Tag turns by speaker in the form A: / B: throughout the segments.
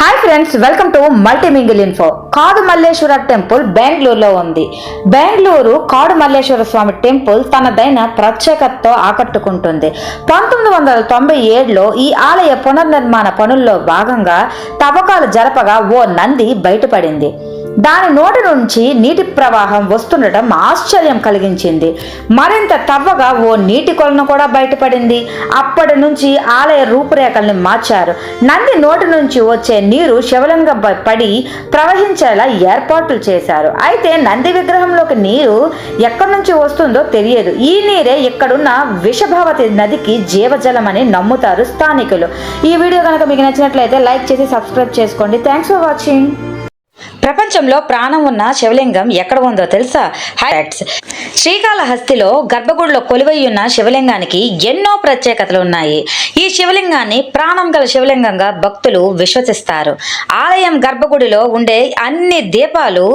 A: Hi friends welcome to multi mingle info Kadu Malleshwara temple బెంగళూరులో ఉంది. బెంగళూరు కాడు మల్లేశ్వర స్వామి temple తనదైన ప్రత్యేకతతో ఆకట్టుకుంటుంది. పంతొమ్మిది వందల తొంభై ఏడులో ఈ ఆలయ పునర్నిర్మాణ పనుల్లో భాగంగా తవ్వకాలు జరపగా ఓ నంది బయటపడింది. దాని నోటి నుంచి నీటి ప్రవాహం వస్తుండటం ఆశ్చర్యం కలిగించింది. మరింత తవ్వగా ఓ నీటి కొలను కూడా బయటపడింది. అప్పటి నుంచి ఆలయ రూపురేఖల్ని మార్చారు. నంది నోటి నుంచి వచ్చే నీరు శివలింగ పడి ప్రవహించేలా ఏర్పాట్లు చేశారు. అయితే నంది విగ్రహంలోకి నీరు ఎక్కడి నుంచి వస్తుందో తెలియదు. ఈ నీరే ఇక్కడున్న విషభావతి నదికి జీవజలమని నమ్ముతారు స్థానికులు. ఈ వీడియో కనుక మీకు నచ్చినట్లయితే లైక్ చేసి సబ్స్క్రైబ్ చేసుకోండి. థ్యాంక్స్ ఫర్ వాచింగ్ ప్రపంచంలో ప్రాణం ఉన్న శివలింగం ఎక్కడ ఉందో తెలుసా? హైలైట్స్. శ్రీకాళహస్తిలో గర్భగుడిలో కొలువై ఉన్న శివలింగానికి ఎన్నో ప్రత్యేకతలు ఉన్నాయి. ఈ శివలింగాన్ని ప్రాణం గల శివలింగంగా భక్తులు విశ్వసిస్తారు. ఆలయం గర్భగుడిలో ఉండే అన్ని దీపాలు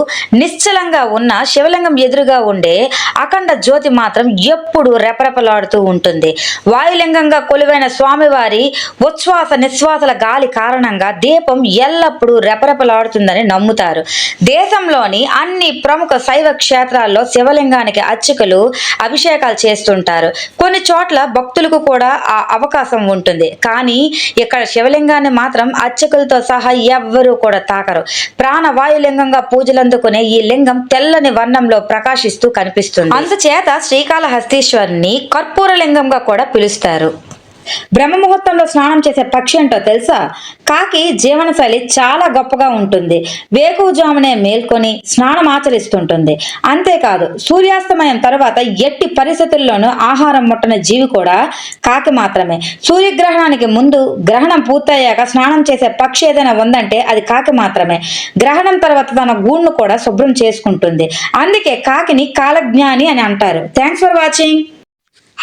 A: నిశ్చలంగా ఉన్న శివలింగం ఎదురుగా ఉండే అఖండ జ్యోతి మాత్రం ఎప్పుడు రెపరెపలాడుతూ ఉంటుంది. వాయులింగంగా కొలువైన స్వామివారి ఉచ్ఛ్వాస నిశ్వాసల గాలి కారణంగా దీపం ఎల్లప్పుడూ రెపరెపలాడుతుందని నమ్ముతారు. దేశంలోని అన్ని ప్రముఖ శైవ క్షేత్రాల్లో శివలింగానికి అర్చకులు అభిషేకాలు చేస్తుంటారు. కొన్ని చోట్ల భక్తులకు కూడా ఆ అవకాశం ఉంటుంది. కానీ ఇక్కడ శివలింగాన్ని మాత్రం అర్చకులతో సహా ఎవ్వరూ కూడా తాకరు. ప్రాణవాయులింగంగా పూజలందుకునే ఈ లింగం తెల్లని వర్ణంలో ప్రకాశిస్తూ కనిపిస్తుంది. అందుచేత శ్రీకాళహస్తీశ్వరుని కర్పూర లింగంగా కూడా పిలుస్తారు. బ్రహ్మ ముహూర్తంలో స్నానం చేసే పక్షి ఏంటో తెలుసా? కాకి జీవనశైలి చాలా గొప్పగా ఉంటుంది. వేకువజామునే మేల్కొని స్నానం ఆచరిస్తుంటుంది. అంతేకాదు సూర్యాస్తమయం తర్వాత ఎట్టి పరిస్థితుల్లోనూ ఆహారం ముట్టని జీవి కూడా కాకి మాత్రమే. సూర్యగ్రహణానికి ముందు గ్రహణం పూర్తయ్యాక స్నానం చేసే పక్షి ఏదైనా ఉందంటే అది కాకి మాత్రమే. గ్రహణం తర్వాత తన గూడును కూడా శుభ్రం చేసుకుంటుంది. అందుకే కాకిని కాలజ్ఞాని అని అంటారు. Thanks for watching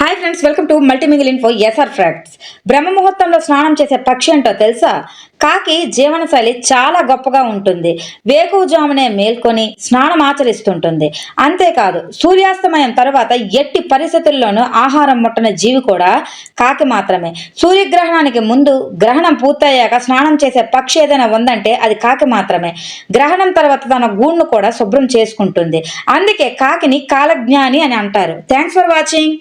A: hi friends welcome to multi mingle info SR facts బ్రహ్మ ముహూర్తంలో స్నానం చేసే పక్షి ఏంటో తెలుసా? కాకి జీవనశైలి చాలా గొప్పగా ఉంటుంది. వేకువజామునే మేల్కొని స్నానం ఆచరిస్తుంటుంది. అంతేకాదు సూర్యాస్తమయం తర్వాత ఎట్టి పరిస్థితుల్లోనూ ఆహారం ముట్టని జీవి కూడా కాకి మాత్రమే. సూర్యగ్రహణానికి ముందు గ్రహణం పూర్తయ్యాక స్నానం చేసే పక్షి ఏదైనా ఉందంటే అది కాకి మాత్రమే. గ్రహణం తర్వాత తన గూడును కూడా శుభ్రం చేసుకుంటుంది. అందుకే కాకిని కాలజ్ఞాని అని అంటారు. Thanks for watching